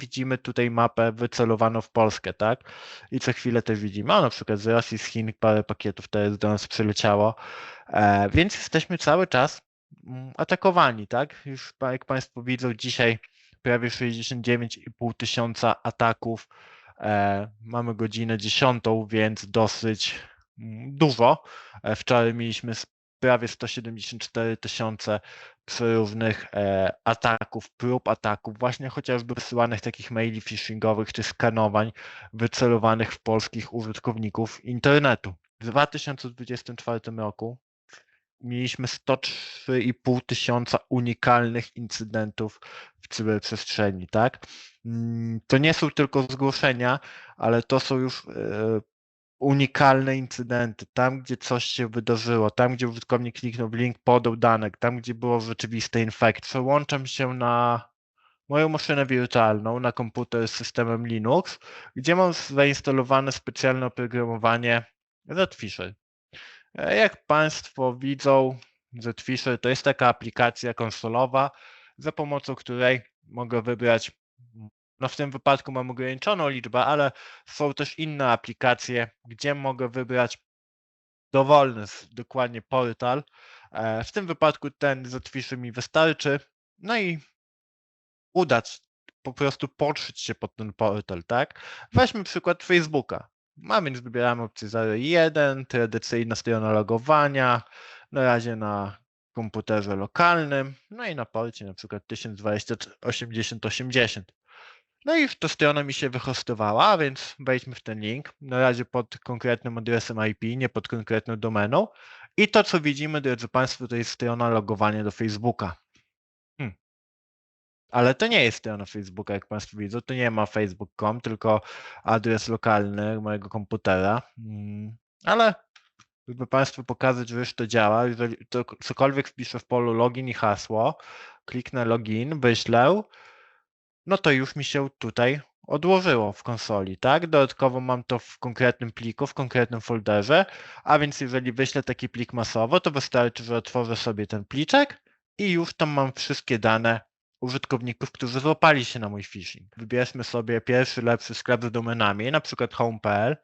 widzimy tutaj mapę wycelowaną w Polskę, tak? I co chwilę też widzimy, a na przykład z Rosji, z Chin parę pakietów teraz do nas przyleciało, e, więc jesteśmy cały czas mm, atakowani, tak? Już jak Państwo widzą, dzisiaj prawie 69,5 tysiąca ataków. E, mamy godzinę 10, więc dosyć mm, dużo. E, wczoraj mieliśmy prawie 174 tysiące różnych e, ataków, prób ataków, właśnie chociażby wysyłanych takich maili phishingowych czy skanowań wycelowanych w polskich użytkowników internetu. W 2024 roku mieliśmy 103,5 tysiąca unikalnych incydentów w cyberprzestrzeni, tak? Mm, to nie są tylko zgłoszenia, ale to są już e, unikalne incydenty, tam gdzie coś się wydarzyło, tam gdzie użytkownik kliknął w link, podał dane, tam gdzie było rzeczywiste infekt. Przełączam się na moją maszynę wirtualną, na komputer z systemem Linux, gdzie mam zainstalowane specjalne oprogramowanie Zfisher. E, jak Państwo widzą, Zfisher to jest taka aplikacja konsolowa, za pomocą której mogę wybrać no w tym wypadku mam ograniczoną liczbę, ale są też inne aplikacje, gdzie mogę wybrać dowolny dokładnie portal. E, w tym wypadku ten z mi wystarczy. No i udać, po prostu podszyć się pod ten portal, tak? Weźmy przykład Facebooka. A więc wybieramy opcję 01, tradycyjna strona logowania, na razie na komputerze lokalnym, no i na porcie na przykład 1020 8080. No i ta strona mi się wyhostowała, więc wejdźmy w ten link. Na razie pod konkretnym adresem IP, nie pod konkretną domeną. I to, co widzimy, drodzy Państwo, to jest strona logowania do Facebooka. Hmm. Ale to nie jest strona Facebooka, jak Państwo widzą. To nie ma facebook.com, tylko adres lokalny mojego komputera. Hmm. Ale żeby Państwu pokazać, że już to działa, jeżeli to cokolwiek wpiszę w polu login i hasło, kliknę login, wyślę, no to już mi się tutaj odłożyło w konsoli, tak? Dodatkowo mam to w konkretnym pliku, w konkretnym folderze, a więc jeżeli wyślę taki plik masowo, to wystarczy, że otworzę sobie ten pliczek i już tam mam wszystkie dane użytkowników, którzy złapali się na mój phishing. Wybierzmy sobie pierwszy, lepszy sklep z domenami, na przykład home.pl.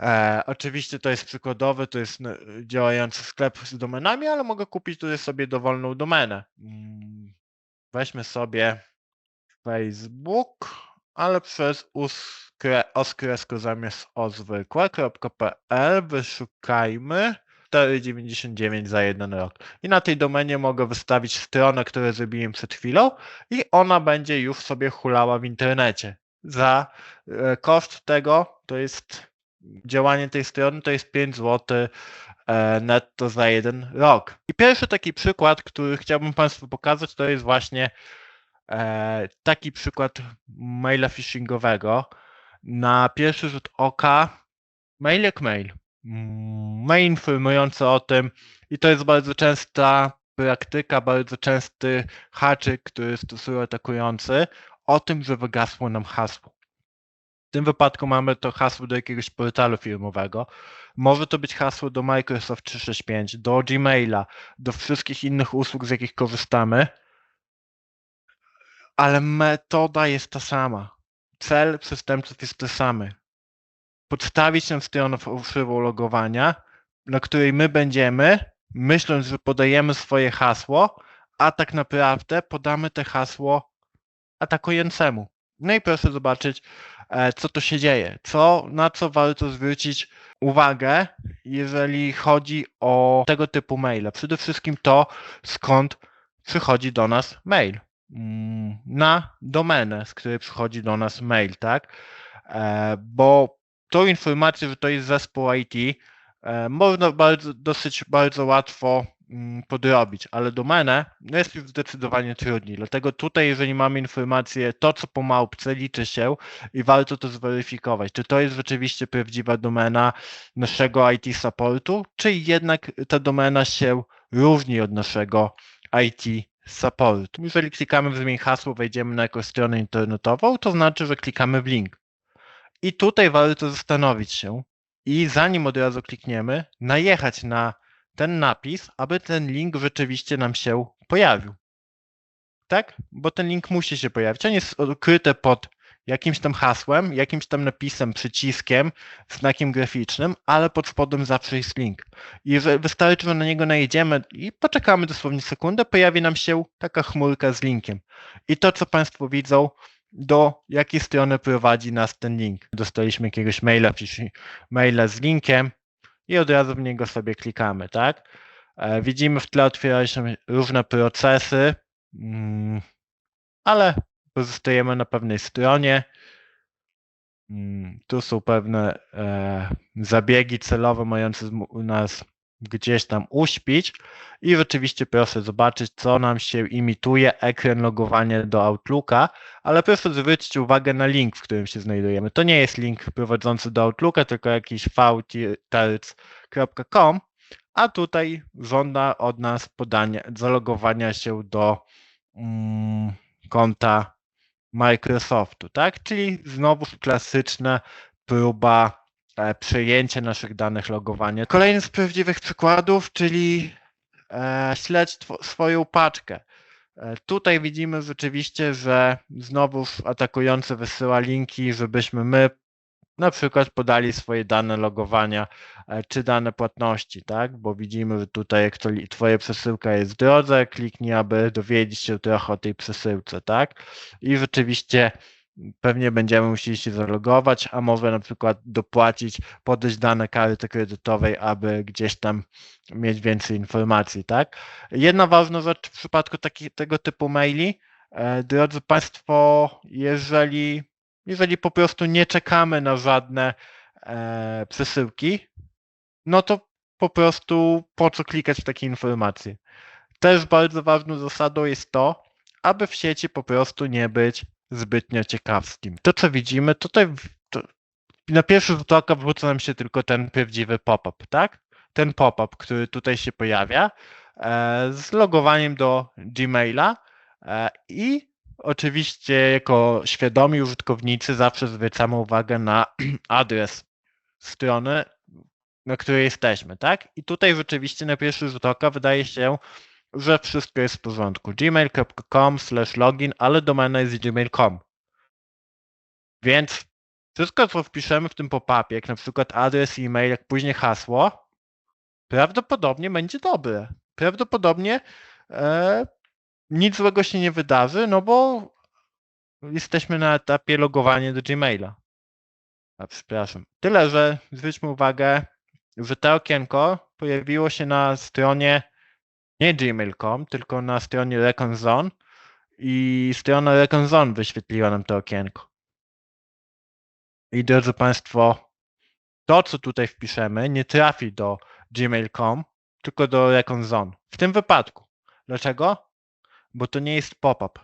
E, oczywiście to jest przykładowy, to jest no, działający sklep z domenami, ale mogę kupić tutaj sobie dowolną domenę. Mm, weźmy sobie Facebook, ale przez oskresko zamiast o zwykłe.pl wyszukajmy 4,99 za jeden rok. I na tej domenie mogę wystawić stronę, którą zrobiłem przed chwilą i ona będzie już sobie hulała w internecie. Za e, koszt tego to jest działanie tej strony to jest 5 zł e, netto za jeden rok. I pierwszy taki przykład, który chciałbym Państwu pokazać, to jest właśnie taki przykład maila phishingowego. Na pierwszy rzut oka mail jak mail. Mm, mail informujący o tym i to jest bardzo częsta praktyka, bardzo częsty haczyk, który stosuje atakujący o tym, że wygasło nam hasło. W tym wypadku mamy to hasło do jakiegoś portalu firmowego. Może to być hasło do Microsoft 365, do Gmaila, do wszystkich innych usług, z jakich korzystamy ale metoda jest ta sama. Cel przestępców jest ten sam. Podstawić tę stronę fałszywą logowania, na której my będziemy, myśląc, że podajemy swoje hasło, a tak naprawdę podamy te hasło atakującemu. No i proszę zobaczyć, e, co to się dzieje, co, na co warto zwrócić uwagę, jeżeli chodzi o tego typu maile. Przede wszystkim to, skąd przychodzi do nas mail. Mm, na domenę, z której przychodzi do nas mail, tak? E, bo tą informację, że to jest zespół IT, e, można bardzo, dosyć bardzo łatwo mm, podrobić, ale domenę no jest już zdecydowanie trudniej. Dlatego tutaj, jeżeli mamy informację, to co po małpce liczy się i warto to zweryfikować, czy to jest rzeczywiście prawdziwa domena naszego IT supportu, czy jednak ta domena się różni od naszego IT support. Jeżeli klikamy w zmień hasło, wejdziemy na jakąś stronę internetową, to znaczy, że klikamy w link. I tutaj warto zastanowić się i zanim od razu klikniemy, najechać na ten napis, aby ten link rzeczywiście nam się pojawił. tak? Bo ten link musi się pojawić. On jest ukryty pod jakimś tam hasłem, jakimś tam napisem, przyciskiem, znakiem graficznym, ale pod spodem zawsze jest link. I wystarczy, że na niego najedziemy i poczekamy dosłownie sekundę, pojawi nam się taka chmurka z linkiem. I to, co Państwo widzą, do jakiej strony prowadzi nas ten link. Dostaliśmy jakiegoś maila, maila z linkiem i od razu w niego sobie klikamy, tak? E, widzimy w tle otwierają się różne procesy, mm, ale pozostajemy na pewnej stronie. Mm, tu są pewne e, zabiegi celowe mające nas gdzieś tam uśpić i rzeczywiście proszę zobaczyć, co nam się imituje ekran logowania do Outlooka, ale proszę zwrócić uwagę na link, w którym się znajdujemy. To nie jest link prowadzący do Outlooka, tylko jakiś vtarts.com, a tutaj żąda od nas podania, zalogowania się do mm, konta Microsoftu, tak? Czyli znowu klasyczna próba e, przejęcia naszych danych logowania. Kolejny z prawdziwych przykładów, czyli e, śledź swoją paczkę. E, tutaj widzimy rzeczywiście, że znowu atakujący wysyła linki, żebyśmy my na przykład podali swoje dane logowania e, czy dane płatności, tak? Bo widzimy, że tutaj jak to, twoja przesyłka jest w drodze, kliknij, aby dowiedzieć się trochę o tej przesyłce, tak? I rzeczywiście pewnie będziemy musieli się zalogować, a może na przykład dopłacić, podać dane karty kredytowej, aby gdzieś tam mieć więcej informacji, tak? Jedna ważna rzecz w przypadku taki, tego typu maili, e, drodzy Państwo, jeżeli jeżeli po prostu nie czekamy na żadne e, przesyłki, no to po prostu po co klikać w takie informacje. Też bardzo ważną zasadą jest to, aby w sieci po prostu nie być zbytnio ciekawskim. To, co widzimy, tutaj to, na pierwszy rzut oka wróci nam się tylko ten prawdziwy pop-up, tak? Ten pop-up, który tutaj się pojawia e, z logowaniem do Gmaila e, i Oczywiście jako świadomi użytkownicy zawsze zwracamy uwagę na adres strony, na której jesteśmy, tak? I tutaj rzeczywiście na pierwszy rzut oka wydaje się, że wszystko jest w porządku. gmail.com login, ale domena jest gmail.com. Więc wszystko, co wpiszemy w tym pop-upie, jak na przykład adres e-mail, jak później hasło, prawdopodobnie będzie dobre. Prawdopodobnie e, nic złego się nie wydarzy, no bo jesteśmy na etapie logowania do Gmaila. A przepraszam. Tyle, że zwróćmy uwagę, że to okienko pojawiło się na stronie nie gmail.com, tylko na stronie ReconZone i strona ReconZone wyświetliła nam to okienko. I drodzy Państwo, to co tutaj wpiszemy nie trafi do gmail.com, tylko do ReconZone. W tym wypadku. Dlaczego? Bo to nie jest pop-up.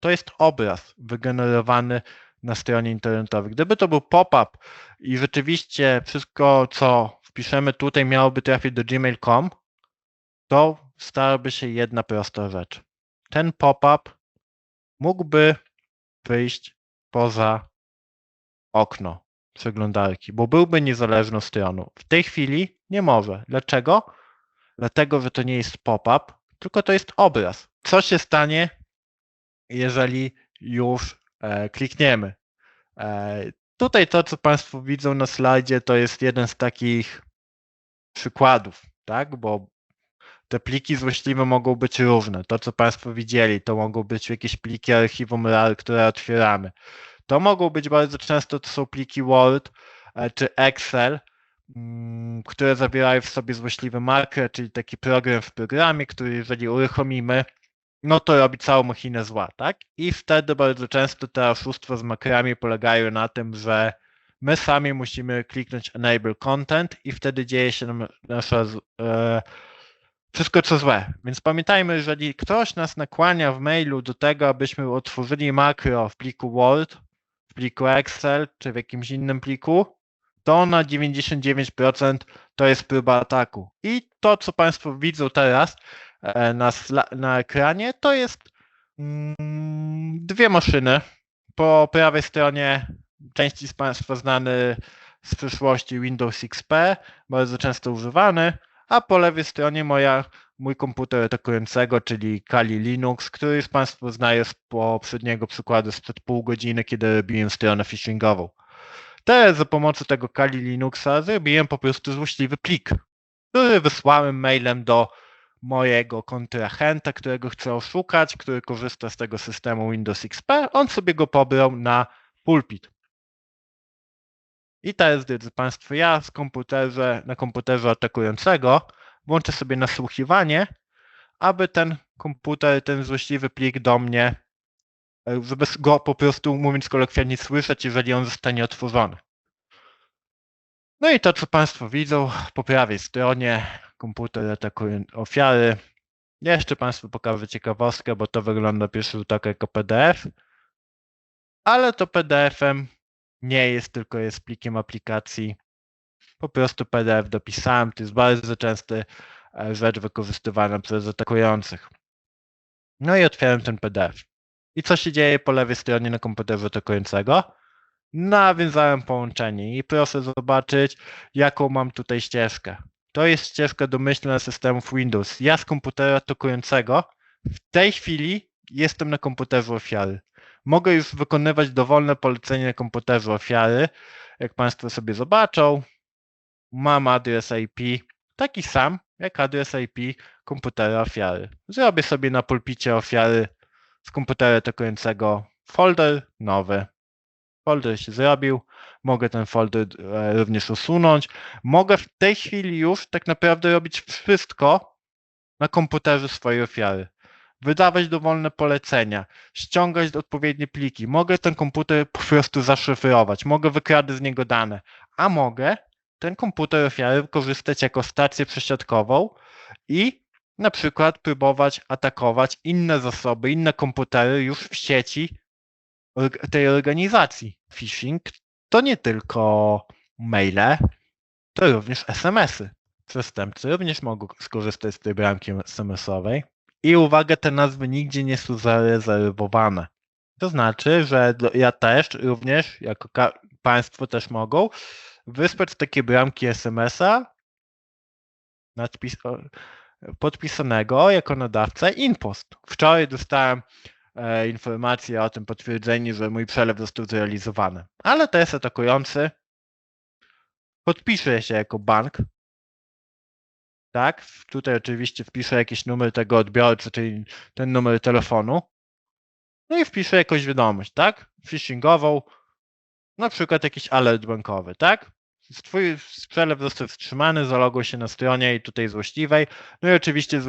To jest obraz wygenerowany na stronie internetowej. Gdyby to był pop-up i rzeczywiście wszystko, co wpiszemy tutaj, miałoby trafić do gmail.com, to stałaby się jedna prosta rzecz. Ten pop-up mógłby wyjść poza okno przeglądarki, bo byłby niezależną stroną. W tej chwili nie może. Dlaczego? Dlatego, że to nie jest pop-up, tylko to jest obraz. Co się stanie, jeżeli już e, klikniemy? E, tutaj to, co Państwo widzą na slajdzie, to jest jeden z takich przykładów, tak? Bo te pliki złośliwe mogą być różne. To, co Państwo widzieli, to mogą być jakieś pliki archiwum RAR, które otwieramy. To mogą być bardzo często, to są pliki Word e, czy Excel, które zawierają w sobie złośliwy marker, czyli taki program w programie, który jeżeli uruchomimy, no to robi całą machinę zła, tak? I wtedy bardzo często te oszustwa z makrami polegają na tym, że my sami musimy kliknąć Enable Content i wtedy dzieje się nam e, wszystko co złe. Więc pamiętajmy, jeżeli ktoś nas nakłania w mailu do tego, abyśmy otworzyli makro w pliku Word, w pliku Excel czy w jakimś innym pliku, to na 99% to jest próba ataku. I to, co Państwo widzą teraz e, na, na ekranie, to jest mm, dwie maszyny. Po prawej stronie części z Państwa znany z przyszłości Windows XP, bardzo często używany, a po lewej stronie moja mój komputer atakującego, czyli Kali Linux, który już Państwo znają z poprzedniego przykładu sprzed pół godziny, kiedy robiłem stronę phishingową. Teraz za pomocą tego Kali Linuxa zrobiłem po prostu złośliwy plik, który wysłałem mailem do mojego kontrahenta, którego chcę oszukać, który korzysta z tego systemu Windows XP. On sobie go pobrał na pulpit. I teraz, drodzy Państwo, ja z komputerze, na komputerze atakującego włączę sobie nasłuchiwanie, aby ten komputer, ten złośliwy plik do mnie, żeby go po prostu, mówiąc kolokwialnie, słyszeć, jeżeli on zostanie otworzony. No i to, co Państwo widzą po prawej stronie, komputer atakuje ofiary. Jeszcze Państwu pokażę ciekawostkę, bo to wygląda pierwszy rzut oka jako PDF, ale to PDF-em nie jest, tylko jest plikiem aplikacji. Po prostu PDF dopisałem. To jest bardzo częsty e, rzecz wykorzystywana przez atakujących. No i otwieram ten PDF. I co się dzieje po lewej stronie na komputerze atakującego? Nawiązałem połączenie i proszę zobaczyć, jaką mam tutaj ścieżkę. To jest ścieżka domyślna systemów Windows. Ja z komputera atakującego w tej chwili jestem na komputerze ofiary. Mogę już wykonywać dowolne polecenie na komputerze ofiary. Jak Państwo sobie zobaczą, mam adres IP taki sam jak adres IP komputera ofiary. Zrobię sobie na pulpicie ofiary z komputera atakującego folder nowy. Folder się zrobił, mogę ten folder e, również usunąć. Mogę w tej chwili już tak naprawdę robić wszystko na komputerze swojej ofiary wydawać dowolne polecenia, ściągać odpowiednie pliki. Mogę ten komputer po prostu zaszyfrować, mogę wykradać z niego dane, a mogę ten komputer ofiary wykorzystać jako stację przesiadkową i na przykład próbować atakować inne zasoby, inne komputery już w sieci tej organizacji. Phishing to nie tylko maile, to również SMS-y. Przestępcy również mogą skorzystać z tej bramki SMS-owej. I uwaga, te nazwy nigdzie nie są zarezerwowane. To znaczy, że ja też również, jako Państwo też mogą, wysłać takie bramki SMS-a podpisanego jako nadawca InPost. Wczoraj dostałem e, informację o tym potwierdzeniu, że mój przelew został zrealizowany. Ale to jest atakujący podpisze się jako bank, tak? Tutaj oczywiście wpiszę jakiś numer tego odbiorcy, czyli ten numer telefonu. No i wpiszę jakąś wiadomość, tak? Phishingową, na przykład jakiś alert bankowy, tak? Twój przelew został wstrzymany, zaloguj się na stronie i tutaj złośliwej. No i oczywiście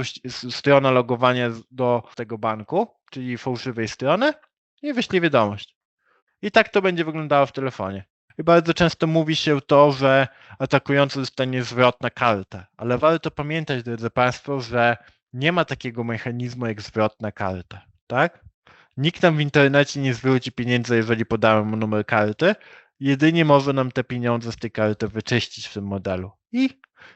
strona logowania do tego banku, czyli fałszywej strony i wyślij wiadomość. I tak to będzie wyglądało w telefonie. I bardzo często mówi się to, że atakujący dostanie zwrot na kartę, ale warto pamiętać, drodzy Państwo, że nie ma takiego mechanizmu jak zwrot na kartę, tak? Nikt nam w internecie nie zwróci pieniędzy, jeżeli podamy mu numer karty, jedynie może nam te pieniądze z tej karty wyczyścić w tym modelu. I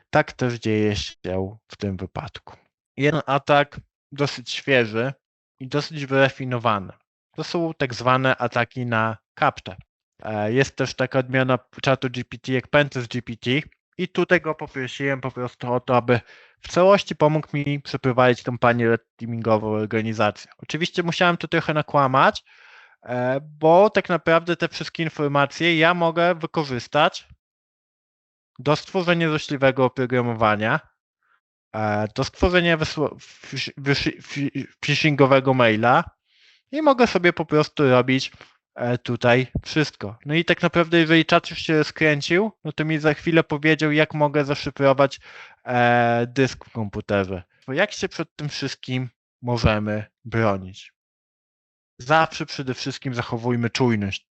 tak też dzieje się w tym wypadku. Jeden atak dosyć świeży i dosyć wyrafinowany. To są tak zwane ataki na kaptę. E, jest też taka odmiana czatu GPT jak Pentest GPT i tutaj go poprosiłem po prostu o to, aby w całości pomógł mi przeprowadzić kampanię red teamingową organizację. Oczywiście musiałem to trochę nakłamać, bo tak naprawdę te wszystkie informacje ja mogę wykorzystać do stworzenia złośliwego oprogramowania, e, do stworzenia phishingowego maila i mogę sobie po prostu robić E, tutaj wszystko. No i tak naprawdę, jeżeli czat już się skręcił, no to mi za chwilę powiedział, jak mogę zaszyfrować e, dysk w komputerze. Bo jak się przed tym wszystkim możemy bronić? Zawsze przede wszystkim zachowujmy czujność.